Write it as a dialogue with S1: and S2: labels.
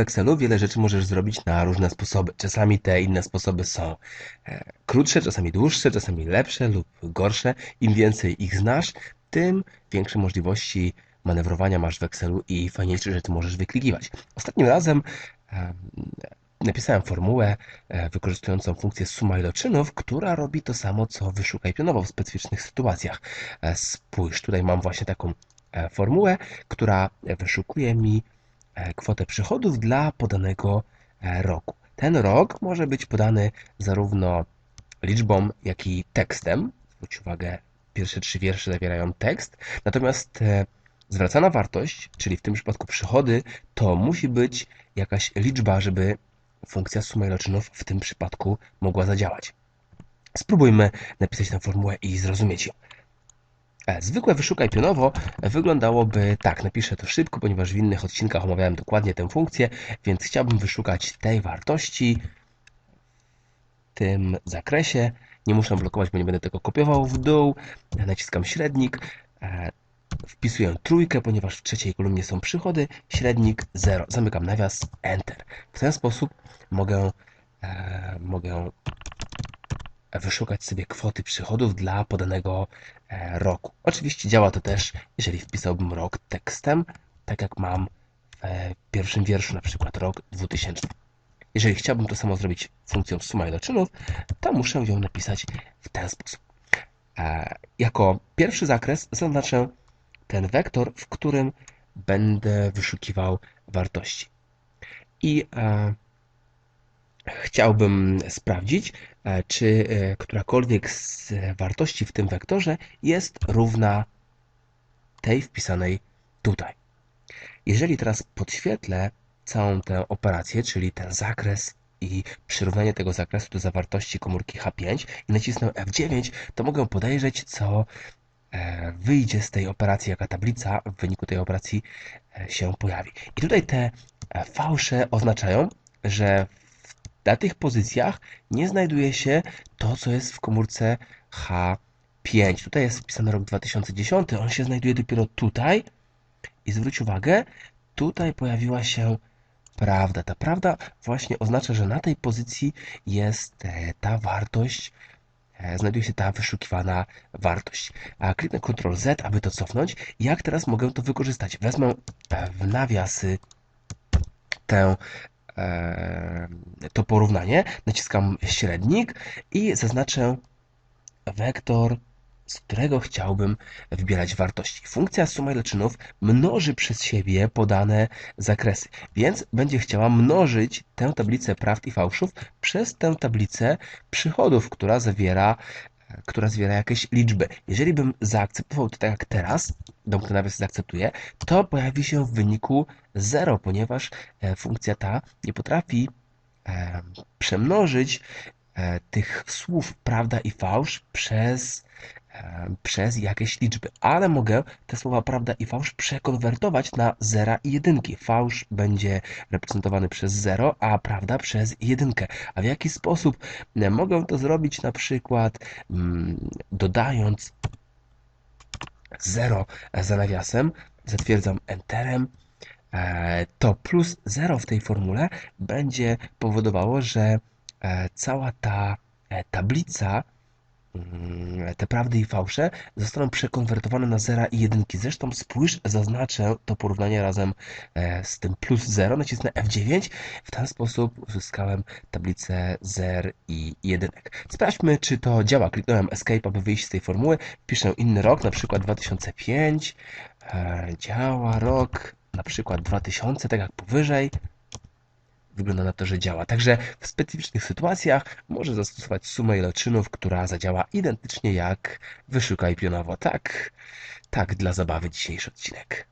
S1: Excelu wiele rzeczy możesz zrobić na różne sposoby. Czasami te inne sposoby są e, krótsze, czasami dłuższe, czasami lepsze lub gorsze. Im więcej ich znasz, tym większe możliwości manewrowania masz w Excelu i fajniejsze rzeczy możesz wyklikiwać. Ostatnim razem e, napisałem formułę e, wykorzystującą funkcję suma iloczynów, która robi to samo, co wyszukaj pionowo w specyficznych sytuacjach. Spójrz, tutaj mam właśnie taką formułę, która wyszukuje mi kwotę przychodów dla podanego roku. Ten rok może być podany zarówno liczbą, jak i tekstem. Zwróć uwagę, pierwsze trzy wiersze zawierają tekst, natomiast zwracana wartość, czyli w tym przypadku przychody, to musi być jakaś liczba, żeby funkcja suma iloczynów w tym przypadku mogła zadziałać. Spróbujmy napisać tę formułę i zrozumieć ją. E, zwykłe wyszukaj pionowo wyglądałoby tak. Napiszę to szybko, ponieważ w innych odcinkach omawiałem dokładnie tę funkcję, więc chciałbym wyszukać tej wartości w tym zakresie. Nie muszę blokować, bo nie będę tego kopiował w dół. Naciskam średnik. E, Wpisuję trójkę, ponieważ w trzeciej kolumnie są przychody, średnik 0. Zamykam nawias, Enter. W ten sposób mogę, e, mogę wyszukać sobie kwoty przychodów dla podanego e, roku. Oczywiście działa to też, jeżeli wpisałbym rok tekstem, tak jak mam w pierwszym wierszu, na przykład rok 2000. Jeżeli chciałbym to samo zrobić funkcją suma iloczynów, to muszę ją napisać w ten sposób. E, jako pierwszy zakres zaznaczę ten wektor, w którym będę wyszukiwał wartości. I e, chciałbym sprawdzić, e, czy e, którakolwiek z wartości w tym wektorze jest równa tej wpisanej tutaj. Jeżeli teraz podświetlę całą tę operację, czyli ten zakres i przyrównanie tego zakresu do zawartości komórki H5 i nacisnę F9, to mogę podejrzeć, co E, wyjdzie z tej operacji, jaka tablica w wyniku tej operacji się pojawi. I tutaj te fałsze oznaczają, że na tych pozycjach nie znajduje się to, co jest w komórce H5. Tutaj jest wpisany rok 2010, on się znajduje dopiero tutaj. I zwróć uwagę, tutaj pojawiła się prawda. Ta prawda właśnie oznacza, że na tej pozycji jest ta wartość E, znajduje się ta wyszukiwana wartość. A kliknę Ctrl Z, aby to cofnąć. Jak teraz mogę to wykorzystać? Wezmę e, w nawiasy tę e, to porównanie, naciskam średnik i zaznaczę wektor z którego chciałbym wybierać wartości. Funkcja suma ileczynów mnoży przez siebie podane zakresy, więc będzie chciała mnożyć tę tablicę prawd i fałszów przez tę tablicę przychodów, która zawiera która zawiera jakieś liczby. Jeżeli bym zaakceptował to tak jak teraz, domknę nawias zaakceptuję, to pojawi się w wyniku 0, ponieważ e, funkcja ta nie potrafi przemnożyć e, tych słów prawda i fałsz przez przez jakieś liczby, ale mogę te słowa prawda i fałsz przekonwertować na zera i jedynki. Fałsz będzie reprezentowany przez 0, a prawda przez jedynkę. A w jaki sposób mogę to zrobić na przykład mm, dodając 0 za nawiasem, zatwierdzam enterem, e, to plus 0 w tej formule będzie powodowało, że e, cała ta e, tablica Mm, te prawdy i fałsze zostaną przekonwertowane na zera i jedynki. Zresztą spójrz, zaznaczę to porównanie razem e, z tym plus 0, nacisnę F9. W ten sposób uzyskałem tablicę zer i jedynek. Sprawdźmy, czy to działa. Kliknąłem Escape, aby wyjść z tej formuły. Piszę inny rok, na przykład 2005. E, działa rok, na przykład 2000, tak jak powyżej wygląda na to, że działa. Także w specyficznych sytuacjach może zastosować sumę iloczynów, która zadziała identycznie jak wyszukaj pionowo. Tak, tak dla zabawy dzisiejszy odcinek.